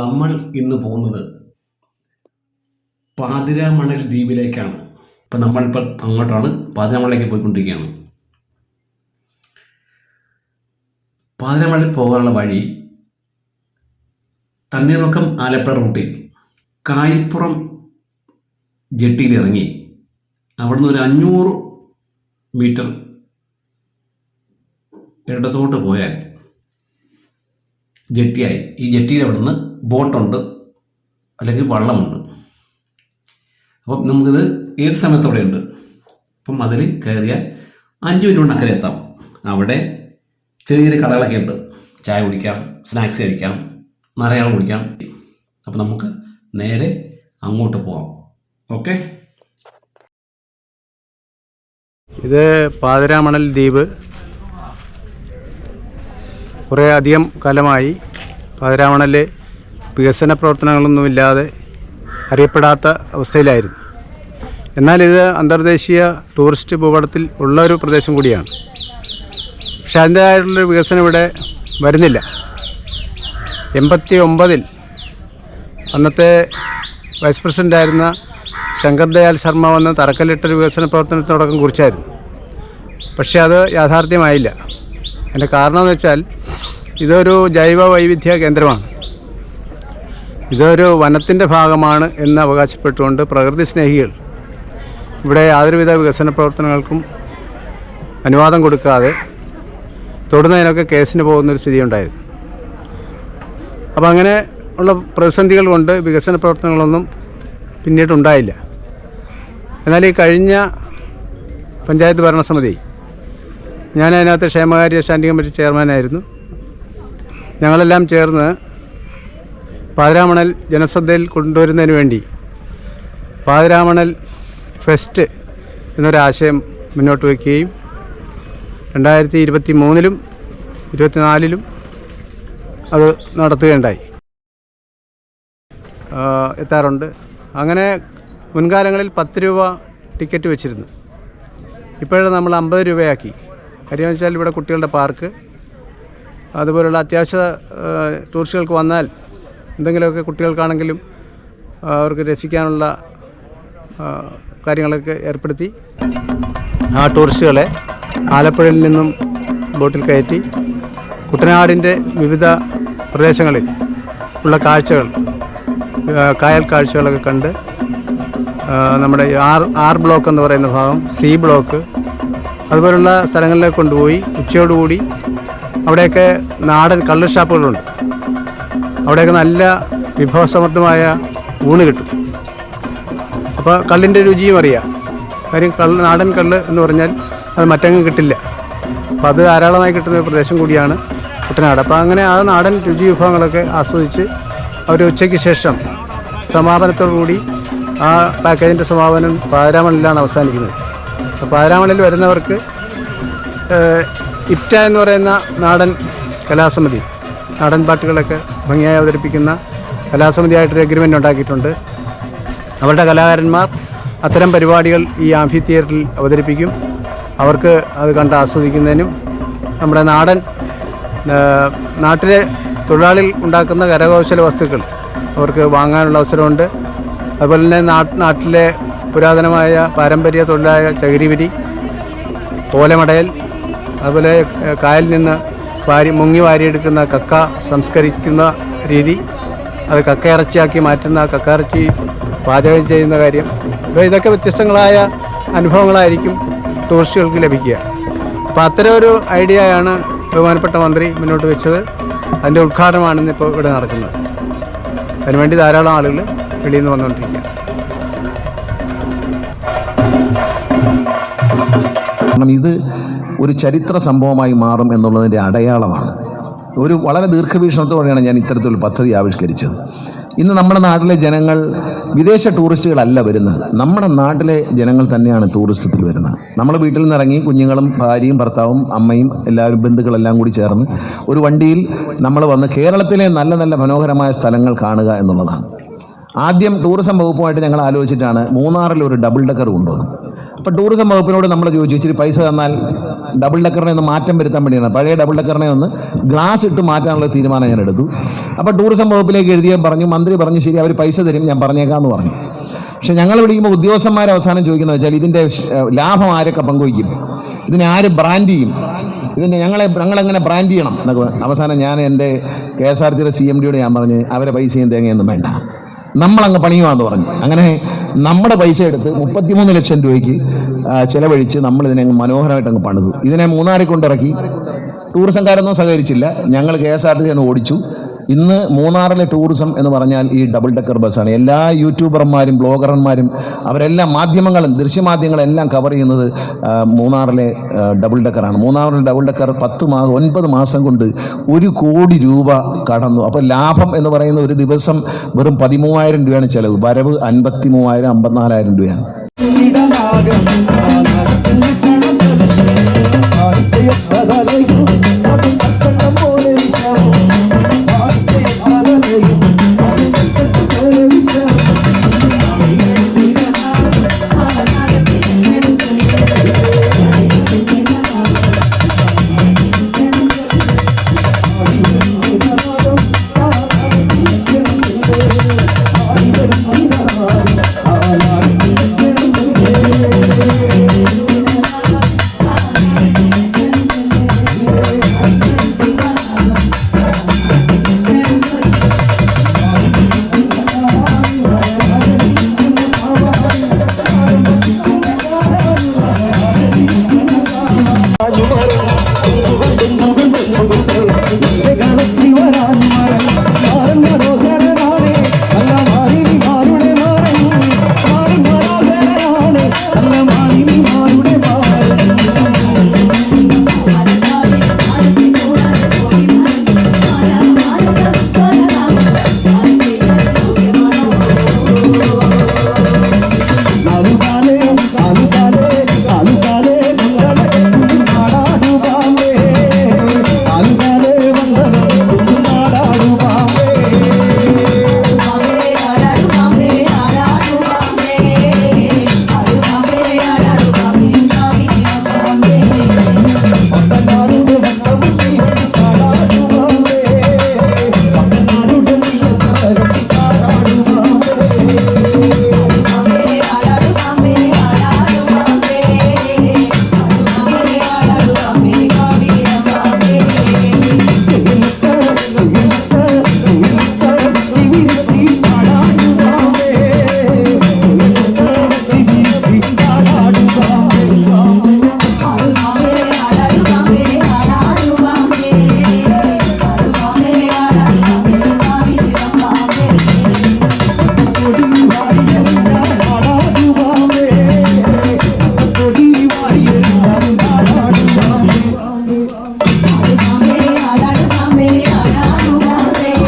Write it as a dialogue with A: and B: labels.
A: നമ്മൾ ഇന്ന് പോകുന്നത് പാതിരാമണൽ ദ്വീപിലേക്കാണ്. ഇപ്പം നമ്മളിപ്പോൾ അങ്ങോട്ടാണ് പാതിരാമണലിലേക്ക് പോയിക്കൊണ്ടിരിക്കുകയാണ്. പാതിരാമണലിൽ പോകാനുള്ള വഴി തണ്ണീർമുക്കം ആലപ്പുഴ റൂട്ടിൽ കായിപ്പുറം ജെട്ടിയിൽ ഇറങ്ങി അവിടുന്ന് ഒരു അഞ്ഞൂറ് മീറ്റർ ഇടത്തോട്ട് പോയാൽ ജെട്ടിയായി. ഈ ജെട്ടിയിൽ അവിടുന്ന് ബോട്ടുണ്ട് അല്ലെങ്കിൽ വള്ളമുണ്ട്. അപ്പം നമുക്കിത് ഏത് സമയത്ത് അവിടെയുണ്ട്? അപ്പം അതിൽ കയറിയാൽ അഞ്ച് മിനിറ്റ് കൊണ്ട് അക്കരെ എത്താം. അവിടെ ചെറിയ ചെറിയ കടകളൊക്കെ ഉണ്ട്. ചായ കുടിക്കാം സ്നാക്സ് കഴിക്കാം നിറയാൾ കുടിക്കാം. അപ്പം നമുക്ക് നേരെ അങ്ങോട്ട് പോവാം. ഓക്കെ.
B: ഇത് പാതിരാമണൽ ദ്വീപ്. കുറേ അധികം കാലമായി പാതിരാമണൽ വികസന പ്രവർത്തനങ്ങളൊന്നുമില്ലാതെ അറിയപ്പെടാത്ത അവസ്ഥയിലായിരുന്നു. എന്നാൽ ഇത് അന്തർദേശീയ ടൂറിസ്റ്റ് ഭൂപടത്തിൽ ഉള്ള ഒരു പ്രദേശം കൂടിയാണ്. പക്ഷെ അതിന്റേതായിട്ടുള്ളൊരു വികസനം ഇവിടെ വരുന്നില്ല. എൺപത്തി ഒമ്പതിൽ അന്നത്തെ വൈസ് പ്രസിഡന്റായിരുന്ന ശങ്കർ ദയാൽ ശർമ്മ വന്ന് തറക്കല്ലിട്ടൊരു വികസന പ്രവർത്തനത്തിന് തുടക്കം കുറിച്ചായിരുന്നു. പക്ഷേ അത് യാഥാർത്ഥ്യമായില്ല. അതിന്റെ കാരണം എന്ന് വെച്ചാൽ ഇതൊരു ജൈവ വൈവിധ്യ കേന്ദ്രമാണ്. ഇതൊരു വനത്തിന്റെ ഭാഗമാണ് എന്ന് അവകാശപ്പെട്ടുകൊണ്ട് പ്രകൃതി സ്നേഹികൾ ഇവിടെ യാതൊരുവിധ വികസന പ്രവർത്തനങ്ങൾക്കും അനുവാദം കൊടുക്കാതെ തൊടുന്നതിനൊക്കെ കേസിന് പോകുന്നൊരു സ്ഥിതി ഉണ്ടായിരുന്നു അപ്പോൾ അങ്ങനെ ഉള്ള പ്രതിസന്ധികൾ കൊണ്ട് വികസന പ്രവർത്തനങ്ങളൊന്നും പിന്നീടുണ്ടായില്ല എന്നാൽ ഈ കഴിഞ്ഞ പഞ്ചായത്ത് ഭരണസമിതി ഞാൻ അതിനകത്ത് ക്ഷേമകാര്യ സ്റ്റാൻഡിംഗ് കമ്മിറ്റി ചെയർമാനായിരുന്നു. ഞങ്ങളെല്ലാം ചേർന്ന് പാതിരാമണൽ ജനശ്രദ്ധയിൽ കൊണ്ടുവരുന്നതിന് വേണ്ടി പാതിരാമണൽ ഫെസ്റ്റ് എന്നൊരാശയം മുന്നോട്ട് വയ്ക്കുകയും രണ്ടായിരത്തി ഇരുപത്തി മൂന്നിലും ഇരുപത്തിനാലിലും അത് നടത്തുകയുണ്ടായി. എത്താറുണ്ട്. അങ്ങനെ മുൻകാലങ്ങളിൽ പത്ത് രൂപ ടിക്കറ്റ് വെച്ചിരുന്നു. ഇപ്പോഴേ നമ്മൾ അമ്പത് രൂപയാക്കി. കാര്യം വെച്ചാൽ ഇവിടെ കുട്ടികളുടെ പാർക്ക്. അതുപോലുള്ള അത്യാവശ്യ ടൂറിസ്റ്റുകൾക്ക് വന്നാൽ എന്തെങ്കിലുമൊക്കെ കുട്ടികൾക്കാണെങ്കിലും അവർക്ക് രസിക്കാനുള്ള കാര്യങ്ങളൊക്കെ ഏർപ്പെടുത്തി. ആ ടൂറിസ്റ്റുകളെ ആലപ്പുഴയിൽ നിന്നും ബോട്ടിൽ കയറ്റി കുട്ടനാടിന്റെ വിവിധ പ്രദേശങ്ങളിൽ ഉള്ള കാഴ്ചകൾ കായൽ കാഴ്ചകളൊക്കെ കണ്ട് നമ്മുടെ ആർ ആർ ബ്ലോക്ക് എന്ന് പറയുന്ന ഭാഗം സി ബ്ലോക്ക് അതുപോലുള്ള സ്ഥലങ്ങളിലേക്ക് കൊണ്ടുപോയി ഉച്ചയോടുകൂടി അവിടെയൊക്കെ നാടൻ കള്ള് ഷാപ്പുകളുണ്ട്. അവിടെയൊക്കെ നല്ല വിഭവസമൃദ്ധമായ ഊണ് കിട്ടും. അപ്പോൾ കള്ളിന്റെ രുചിയും അറിയാം. കാര്യം കള്ള് നാടൻ കള്ള് എന്ന് പറഞ്ഞാൽ അത് മറ്റെങ്ങും കിട്ടില്ല. അപ്പോൾ അത് ധാരാളമായി കിട്ടുന്ന ഒരു പ്രദേശം കൂടിയാണ് കുട്ടനാട്. അപ്പോൾ അങ്ങനെ ആ നാടൻ രുചി വിഭവങ്ങളൊക്കെ ആസ്വദിച്ച് അവർ ഉച്ചയ്ക്ക് ശേഷം സമാപനത്തോടു കൂടി ആ പാക്കേജിന്റെ സമാപനം പാതിരാമണിലാണ് അവസാനിക്കുന്നത്. അപ്പോൾ പാതിരാമണിൽ വരുന്നവർക്ക് ഇപ്റ്റ എന്ന് പറയുന്ന നാടൻ കലാസമിതി നാടൻ പാട്ടുകളൊക്കെ ഭംഗിയായി അവതരിപ്പിക്കുന്ന കലാസമിതിയായിട്ടൊരു അഗ്രിമെന്റ് ഉണ്ടാക്കിയിട്ടുണ്ട്. അവരുടെ കലാകാരന്മാർ അത്തരം പരിപാടികൾ ഈ ആംഫി തിയേറ്ററിൽ അവതരിപ്പിക്കും. അവർക്ക് അത് കണ്ട് ആസ്വദിക്കുന്നതിനും നമ്മുടെ നാടൻ നാട്ടിലെ തൊഴിലാളികൾ ഉണ്ടാക്കുന്ന കരകൗശല വസ്തുക്കൾ അവർക്ക് വാങ്ങാനുള്ള അവസരമുണ്ട്. അതുപോലെ തന്നെ നാട്ട് നാട്ടിലെ പുരാതനമായ പാരമ്പര്യ തൊഴിലായ ചകിരിവിരി ഓലമടയൽ അതുപോലെ കായലിൽ നിന്ന് വാരി മുങ്ങി വാരിയെടുക്കുന്ന കക്ക സംസ്കരിക്കുന്ന രീതി അത് കക്ക ഇറച്ചിയാക്കി മാറ്റുന്ന കക്ക ഇറച്ചി പാചകം ചെയ്യുന്ന കാര്യം. അപ്പോൾ ഇതൊക്കെ വ്യത്യസ്തങ്ങളായ അനുഭവങ്ങളായിരിക്കും ടൂറിസ്റ്റുകൾക്ക് ലഭിക്കുക. അപ്പോൾ അത്തരം ഒരു ഐഡിയയാണ് ബഹുമാനപ്പെട്ട മന്ത്രി മുന്നോട്ട് വെച്ചത്. അതിന്റെ ഉദ്ഘാടനമാണ് ഇന്നിപ്പോൾ ഇവിടെ നടക്കുന്നത്. അതിനുവേണ്ടി ധാരാളം ആളുകൾ വെളിയിൽ നിന്ന് വന്നുകൊണ്ടിരിക്കുക
C: കാരണം ഇത് ഒരു ചരിത്ര സംഭവമായി മാറും എന്നുള്ളതിന്റെ അടയാളമാണ്. ഒരു വളരെ ദീർഘവീക്ഷണത്തോടെയാണ് ഞാൻ ഇത്തരത്തിലൊരു പദ്ധതി ആവിഷ്കരിച്ചത്. ഇന്ന് നമ്മുടെ നാട്ടിലെ ജനങ്ങൾ വിദേശ ടൂറിസ്റ്റുകളല്ല വരുന്നത്. നമ്മുടെ നാട്ടിലെ ജനങ്ങൾ തന്നെയാണ് ടൂറിസ്റ്റത്തിൽ വരുന്നത്. നമ്മൾ വീട്ടിൽ നിന്ന് ഇറങ്ങി കുഞ്ഞുങ്ങളും ഭാര്യയും ഭർത്താവും അമ്മയും എല്ലാവരും ബന്ധുക്കളെല്ലാം കൂടി ചേർന്ന് ഒരു വണ്ടിയിൽ നമ്മൾ വന്ന് കേരളത്തിലെ നല്ല നല്ല മനോഹരമായ സ്ഥലങ്ങൾ കാണുക എന്നുള്ളതാണ്. ആദ്യം ടൂറിസം വകുപ്പുമായിട്ട് ഞങ്ങൾ ആലോചിച്ചിട്ടാണ് മൂന്നാറിൽ ഒരു ഡബിൾ ഡെക്കർ കൊണ്ടുവന്നു അപ്പോൾ ടൂറിസം വകുപ്പിനോട് നമ്മൾ ചോദിച്ചു ഇച്ചിരി പൈസ തന്നാൽ ഡബിൾ ഡെക്കറിനെ ഒന്ന് മാറ്റം വരുത്താൻ വേണ്ടിയാണ്. പഴയ ഡബിൾ ഡെക്കറിനെ ഒന്ന് ഗ്ലാസ് ഇട്ട് മാറ്റാനുള്ള തീരുമാനം ഞാൻ എടുത്തു. അപ്പോൾ ടൂറിസം വകുപ്പിലേക്ക് എഴുതിയ പറഞ്ഞു മന്ത്രി പറഞ്ഞു ശരി അവർ പൈസ തരും ഞാൻ പറഞ്ഞേക്കാമെന്ന് പറഞ്ഞു. പക്ഷേ ഞങ്ങൾ വിളിക്കുമ്പോൾ ഉദ്യോഗസ്ഥന്മാർ അവസാനം ചോദിക്കുന്നത് വെച്ചാൽ ഇതിന്റെ ലാഭം ആരൊക്കെ പങ്കുവയ്ക്കും? ഇതിനെ ആര് ബ്രാൻഡ് ചെയ്യും? ഇതിന്റെ ഞങ്ങളെ ഞങ്ങളെങ്ങനെ ബ്രാൻഡ് ചെയ്യണം? എന്നൊക്കെ അവസാനം ഞാൻ എന്റെ കെ എസ് ആർ ടിയുടെ സി എം ഡിയോട് ഞാൻ പറഞ്ഞ് അവരെ പൈസയും തേങ്ങയൊന്നും വേണ്ട. നമ്മളങ്ങ് പണിയുവാന്ന് പറഞ്ഞു. അങ്ങനെ നമ്മുടെ പൈസ എടുത്ത് മുപ്പത്തിമൂന്ന് ലക്ഷം രൂപയ്ക്ക് ചിലവഴിച്ച് നമ്മൾ ഇതിനെ അങ്ങ് മനോഹരമായിട്ട് അങ്ങ് പണിതു. ഇതിനെ മൂന്നാറിൽ കൊണ്ടിറക്കി. ടൂറിസംകാരൊന്നും സഹകരിച്ചില്ല. ഞങ്ങൾ K S R T C ഓടിച്ചു. ഇന്ന് മൂന്നാറിലെ ടൂറിസം എന്ന് പറഞ്ഞാൽ ഈ ഡബിൾ ഡെക്കർ ബസ്സാണ് എല്ലാ യൂട്യൂബർമാരും ബ്ലോഗർമാരും അവരെല്ലാം മാധ്യമങ്ങളും ദൃശ്യമാധ്യമങ്ങളും എല്ലാം കവർ ചെയ്യുന്നത് മൂന്നാറിലെ ഡബിൾ ഡെക്കറാണ് മൂന്നാറിലെ ഡബിൾ ഡെക്കർ പത്ത് മാ ഒൻപത് മാസം കൊണ്ട് ഒരു കോടി രൂപ കടന്നു. അപ്പോൾ ലാഭം എന്ന് പറയുന്ന ഒരു ദിവസം വെറും പതിമൂവായിരം രൂപയാണ് ചിലവ്. വരവ് അൻപത്തി മൂവായിരം അമ്പത്തിനാലായിരം രൂപയാണ്